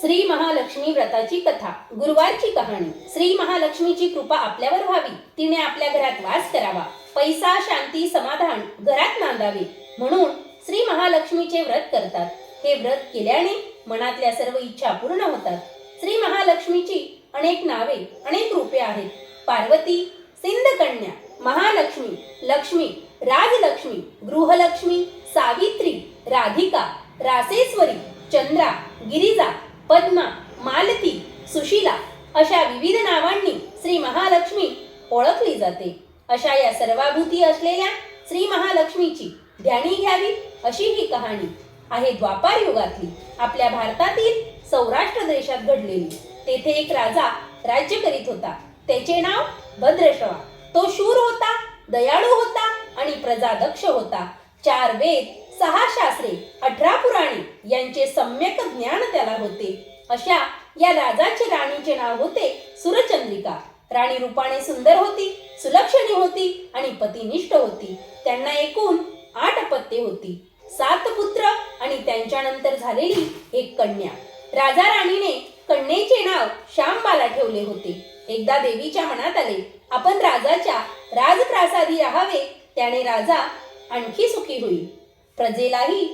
श्री महालक्ष्मी व्रताची कथा गुरुवारची कहाणी. श्री महालक्ष्मीची कृपा आपल्यावर व्हावी. तिने आपल्या घरात वास करावा. पैसा शांती समाधान घरात नांदावे. म्हणून श्री महालक्ष्मीचे व्रत करतात. हे व्रत केल्याने मनातल्या सर्व इच्छा पूर्ण होतात. श्री महालक्ष्मीची अनेक नावे अनेक रूपे आहेत. पार्वती सिंधकन्या महालक्ष्मी लक्ष्मी राजलक्ष्मी गृहलक्ष्मी सावित्री राधिका रासेश्वरी चंद्रा गिरिजा पद्मा मालती सुशीला अशा विविध नावांनी श्री महालक्ष्मी ओळखली जाते. अशा या सर्वाभूती असलेल्या श्री महालक्ष्मीची ध्यानी घ्यावी अशी ही कहाणी आहे द्वापार युगातली. आपल्या भारतातील सौराष्ट्र देशात घडलेली. तेथे एक राजा राज्य करीत होता. त्याचे नाव भद्रश्रवा तो शूर होता दयाळू होता आणि प्रजादक्ष होता. चार वेद सहा शास्त्रे अठरा पुराणे यांचे सम्यक ज्ञान त्याला होते. अशा या राजाचे राणीचे नाव होते सुरचंद्रिका. राणी रूपाने सुंदर होती सुलक्षणी होती आणि पतिनिष्ठ होती. त्यांना एकूण आठ पत्ते होती. सात पुत्र आणि त्यांच्यानंतर झालेली एक कन्या. राजा राणीने कन्येचे नाव श्यामबाला ठेवले होते. एकदा देवीच्या मनात आले आपण राजाच्या राजप्रासादी राहावे त्याने राजा आणखी सुखी होईल. प्रजेलाही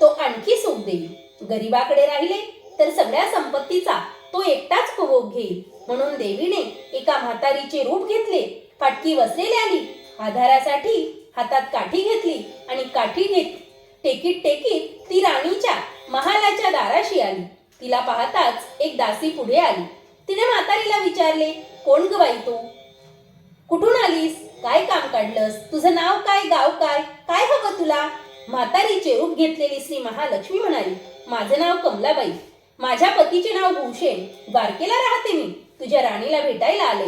तो आणखी सुख देईल. गरीबाकडे राहिले तर सगळ्या संपत्तीचा तो एकटाच उपभोग घेईल. म्हणून देवीने एका म्हातारीचे रूप घेतले फाटकी वसलेली आली. आधारासाठी हातात काठी घेतली आणि काठी घेत टेकीत टेकीत ती राणीच्या महालाच्या दाराशी आली. तिला पाहताच एक दासी पुढे आली. तिने म्हातारीला विचारले कोण ग बाई तू? कुठून आलीस? काय काम काढलंस? तुझं नाव काय? गाव काय? काय हवं तुला? म्हातारीचे रूप घेतलेली श्री महालक्ष्मी म्हणाली माझं नाव कमलाबाई माझ्या पतीचे नाव भूषण द्वारकेला राहते मी तुझ्या राणीला भेटायला आले.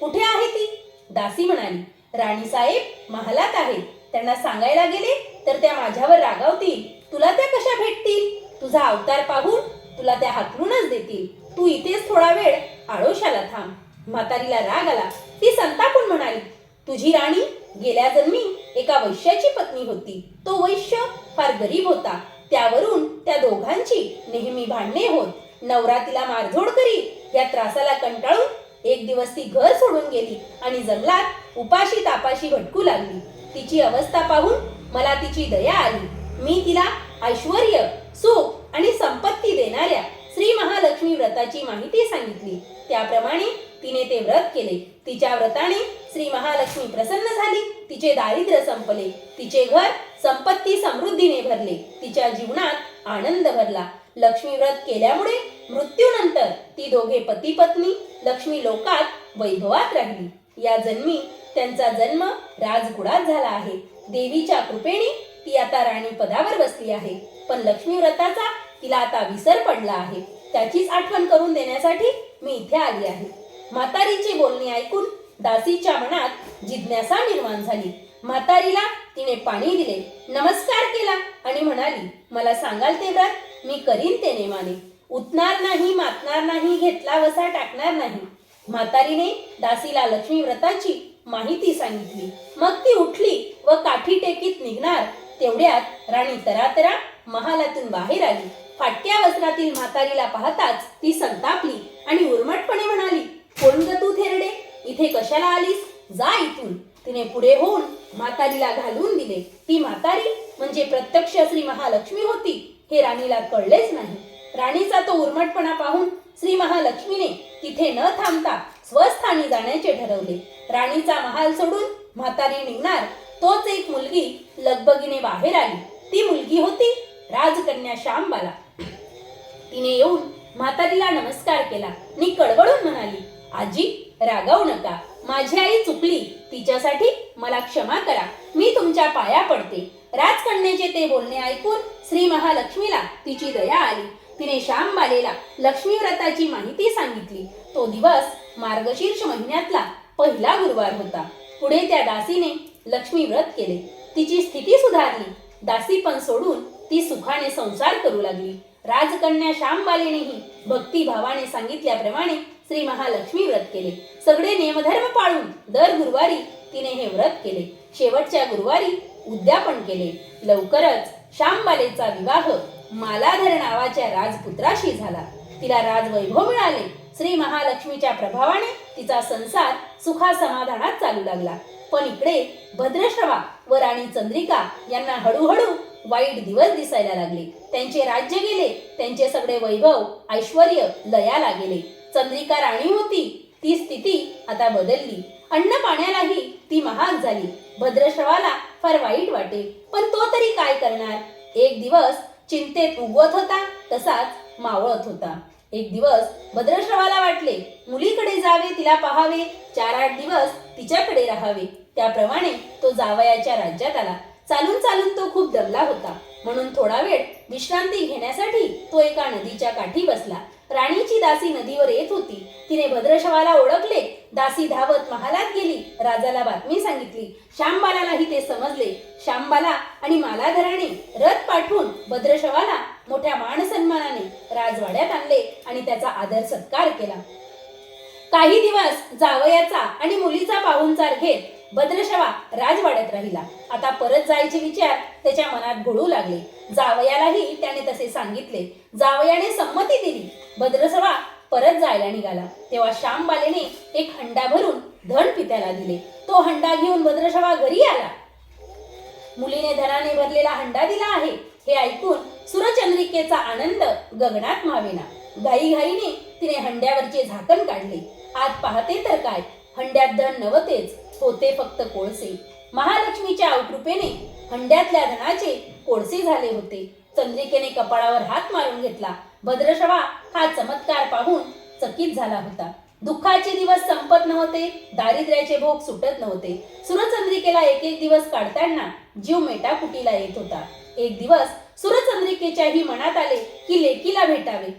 कुठे आहे ती? दासी म्हणाली राणी साहेब महालात आहे. त्यांना सांगायला गेले तर त्या माझ्यावर रागावतील. तुला त्या कशा भेटतील? तुझा अवतार पाहून तुला त्या हातरूनच देतील. तू इथेच थोडा वेळ आळोशाला थांब. म्हातारीला राग आला. ती संतापून म्हणाली तुझी राणी गेल्या जन्मी एका वैश्याची पत्नी होती. तो वैश्य फार गरीब होता. त्यावरून त्या दोघांची नेहमी भांडणे होत. नवरा तिला मारझोड करी या त्रासाला कंटाळून एक दिवस ती घर सोडून गेली आणि जंगलात उपाशी तापाशी भटकू लागली. तिची अवस्था पाहून मला तिची दया आली. मी तिला ऐश्वर सुख आणि संपत्ती देणाऱ्या श्री महालक्ष्मी व्रताची माहिती सांगितली. त्याप्रमाणे तिने ते व्रत केले. तिच्या व्रताने श्री महालक्ष्मी प्रसन्न झाली. तिचे दारिद्र्य संपले. तिचे घर संपत्ती समृद्धीने भरले. तिच्या जीवनात आनंद भरला. लक्ष्मी व्रत केल्यामुळे मृत्यूनंतर ती दोघे पती पत्नी लक्ष्मी लोकात वैभवात राहिली. या जन्मी त्यांचा जन्म राजगुडात झाला आहे. देवीच्या कृपेने ती आता राणी पदावर बसली आहे. पण लक्ष्मी व्रताचा तिला आता विसर पडला आहे. त्याचीच आठवण करून देण्यासाठी मी इथे आली आहे. म्हातारीची बोलणी ऐकून दासीच्या मनात जिज्ञासा निर्माण झाली. म्हातारीला तिने पाणी दिले नमस्कार केला आणि म्हणाली मला सांगाल ते व्रत? मी करीन ते नेमाने. उठणार नाही मातणार नाही घेतला वसा टाकणार नाही. म्हातारीने दासीला लक्ष्मी व्रताची माहिती सांगितली. मग ती उठली व काठी टेकीत निघणार. तेवढ्यात राणी तरातरा महालातून बाहेर आली. फाटक्या वस्त्रातील म्हातारीला पाहताच ती संतापली आणि उर्मटपणे म्हणाली कोण ग तू थेरडे? इथे कशाला आलीस? जा इथून. तिने पुढे होऊन म्हातारीला घालून दिले. ती म्हातारी म्हणजे प्रत्यक्ष श्री महालक्ष्मी होती. हे राणीला कळलेच नाही. राणीचा तो उर्मटपणा पाहून श्री महालक्ष्मीने तिथे न थांबता स्वस्थानी जाण्याचे ठरवले. राणीचा महाल सोडून म्हातारी निघणार तोच एक मुलगी लगबगीने बाहेर आली. ती मुलगी होती राजकन्या श्यामबाला. तिने येऊन म्हातारीला नमस्कार केला. आणि कडवळून म्हणाली आजी रागावू नका. माझी आई चुकली. तिच्यासाठी मला क्षमा करा. मी तुमच्या पाया पडते. राजकन्याचे ते बोलणे ऐकून श्री महालक्ष्मीला तिची दया आली. तिने श्यामबालेला लक्ष्मी व्रताची माहिती सांगितली. तो दिवस मार्गशीर्ष महिन्यातला पहिला गुरुवार होता. पुढे त्या दासीने लक्ष्मी व्रत केले. तिची स्थिती सुधारली. दासी पण सोडून ती सुखाने संसार करू लागली. राजकन्या श्यामबालेनेही भक्तिभावाने सांगितल्याप्रमाणे श्री महालक्ष्मी व्रत केले. सगळे नियमधर्म पाळून दर गुरुवारी तिने हे व्रत केले. शेवटच्या गुरुवारी उद्यापन केले. लवकरच श्यामबालेचा विवाह मालाधर नावाच्या राजपुत्राशी झाला. तिला राजवैभव मिळाले. श्री महालक्ष्मीच्या प्रभावाने तिचा संसार सुखा समाधानात चालू लागला. पण इकडे भद्रश्रवा व राणी चंद्रिका यांना हळूहळू वाईट दिवस दिसायला लागले. त्यांचे राज्य गेले. त्यांचे सगळे वैभव ऐश्वर लयाला गेले. चंद्रिका राणी होती ती स्थिती आता बदलली. अन्न पाण्यालाही ती महाग झाली. भद्रश्रवाला फार वाईट वाटे. पण तो तरी काय करणार? एक दिवस चिंतेत उगवत होता तसाच मावळत होता. एक दिवस भद्रश्रवाला वाटले मुलीकडे जावे तिला पहावे चार आठ दिवस तिच्याकडे राहावे. त्याप्रमाणे तो जावयाच्या राज्यात आला. चालून चालून तो खूप दमला होता. म्हणून थोडा वेळ विश्रांती घेण्यासाठी तो एका नदीच्या काठी बसला. राणीची दासी नदीवर येत होती. तिने भद्रशवाला ओळखले. दासी धावत महालात गेली. राजाला बातमी सांगितली. श्यामबालालाही ते समजले. श्यामबाला आणि मालाधराने रथ पाठवून भद्रशवाला मोठ्या मान सन्मानाने राजवाड्यात आणले आणि त्याचा आदर सत्कार केला. काही दिवस जावयाचा आणि मुलीचा पाहुणचार घेत भद्रशवा राजवाड्यात राहिला. आता परत जायचे विचार त्याच्या मनात घोळू लागले. जावयालाही त्याने तसे सांगितले. जावयाने संमती दिली. भद्रशवा परत जायला निघाला. तेव्हा श्यामबालेने एक हंडा भरून धन पित्याला दिले. तो हंडा घेऊन भद्रशवा घरी आला. मुलीने धनाने भरलेला हंडा दिला आहे. हे ऐकून सुरचंद्रिकेचा आनंद गगनात मावेना. घाईघाईने तिने हंड्यावरचे झाकण काढले. आत पाहते तर काय? हंड्यात धन नव्हतेच. होते फक्त कोळसे. महालक्ष्मीच्या अवकृपेने हंड्यातल्या धनाचे कोळसे झाले होते. चंद्रिकेने कपाळावर हात मारून घेतला. भद्रशवा हा चमत्कार पाहून चकित झाला होता. दुःखाचे दिवस संपत नव्हते दारिद्र्याचे भोग सुटत नव्हते. सुरचंद्रिकेला एक एक दिवस काढताना जीव मेटाकुटीला येत होता. एक दिवस सुरचंद्रिकेच्याही मनात आले की लेकीला भेटावे.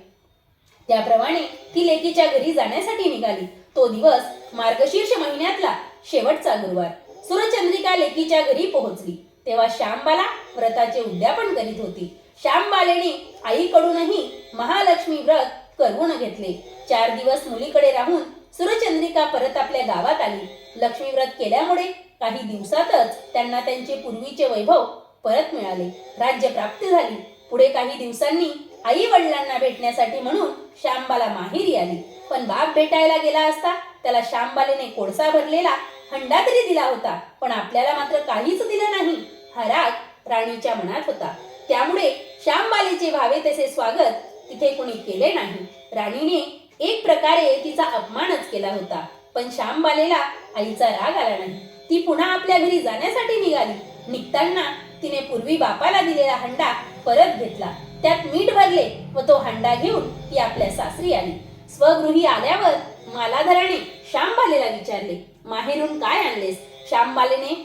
त्याप्रमाणे ती लेकीच्या घरी जाण्यासाठी निघाली. तो दिवस मार्गशीर्ष महिन्यातला शेवटचा गुरुवार. सूरचंद्रिका लेकीच्या घरी पोहोचली. तेव्हा श्यामबाला व्रताचे उद्यापन करीत होती. श्यामबालेने आईकडूनही महालक्ष्मी व्रत करवून घेतले. चार दिवस मुलीकडे राहून सूरचंद्रिका परत आपल्या गावात आली. लक्ष्मी व्रत केल्यामुळे काही दिवसातच त्यांना त्यांचे पूर्वीचे वैभव परत मिळाले. राज्य प्राप्त झाली. पुढे काही दिवसांनी आई वडिलांना भेटण्यासाठी म्हणून श्यामबाला माहेरी आली. पण बाप भेटायला गेला असता त्याला श्यामबालेने कोळसा भरलेला हंडा तरी दिला होता पण आपल्याला मात्र काहीच दिलं नाही हा राग राणीच्या मनात होता. त्यामुळे श्यामबालेचे व्हावे तसे स्वागत तिथे कोणी केले नाही. राणीने एक प्रकारे तिचा अपमानच केला होता पण श्यामबालेला आईचा राग आला नाही. ती पुन्हा आपल्या घरी जाण्यासाठी निघाली. निघताना तिने पूर्वी बापाला दिलेला हंडा परत घेतला. त्यात मीठ भरले व तो हंडा घेऊन ती आपल्या सासरी आली. स्वगृही आल्यावर मालाधराने श्यामबालेला विचारले माहेरून काय आणलेस? श्यामबालेने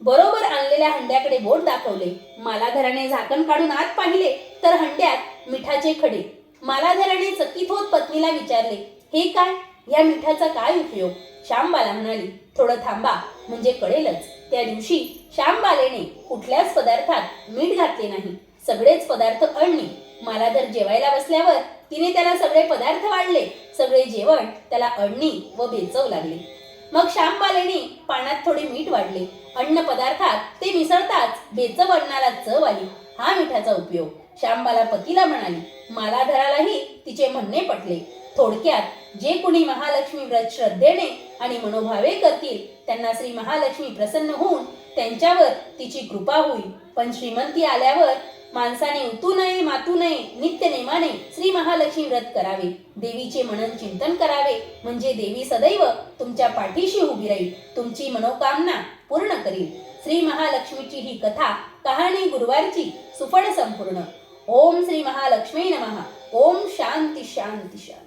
बरोबर आणलेल्या हंड्याकडे बोट दाखवले. मालाधराने झाकण काढून आत पाहिले तर हंड्यात मिठाचे खडे. मालाधराने चकित होत पत्नीला विचारले हे काय? या मिठाचा काय उपयोग? श्यामबाला म्हणाली थोडं थांबा म्हणजे कळेलच. त्या दिवशी श्यामबालेने कुठल्याच पदार्थात मीठ घातले नाही. सगळेच पदार्थ अळणी. मालाधर जेवायला बसल्यावर तिने त्याला सगळे पदार्थ वाढले सगळे जेवण त्याला अडणी व बेचव लागले. मग श्यामपालेने पाण्यात थोडे मीठ वाढले. अन्न पदार्थात ते मिसळताच बेचव अन्नाला चव आली. हा मिठाचा उपयोग. श्यामबाला पतीला म्हणाली मालाधरालाही तिचे म्हणणे पटले. थोडक्यात जे कुणी महालक्ष्मी व्रत श्रद्धेने आणि मनोभावे करतील त्यांना श्री महालक्ष्मी प्रसन्न होऊन त्यांच्यावर तिची कृपा होईल. पण श्रीमंती आल्यावर माणसाने उतू नये मातू नये नित्य नेमाने श्री महालक्ष्मी व्रत करावे. देवीचे मनन चिंतन करावे. म्हणजे देवी सदैव तुमच्या पाठीशी उभी राहील. तुमची मनोकामना पूर्ण करील. श्री महालक्ष्मीची ही कथा कहाणी गुरुवारची सुफळ संपूर्ण. ओम श्री महालक्ष्मी नमः. ओम शांती शांती शांती.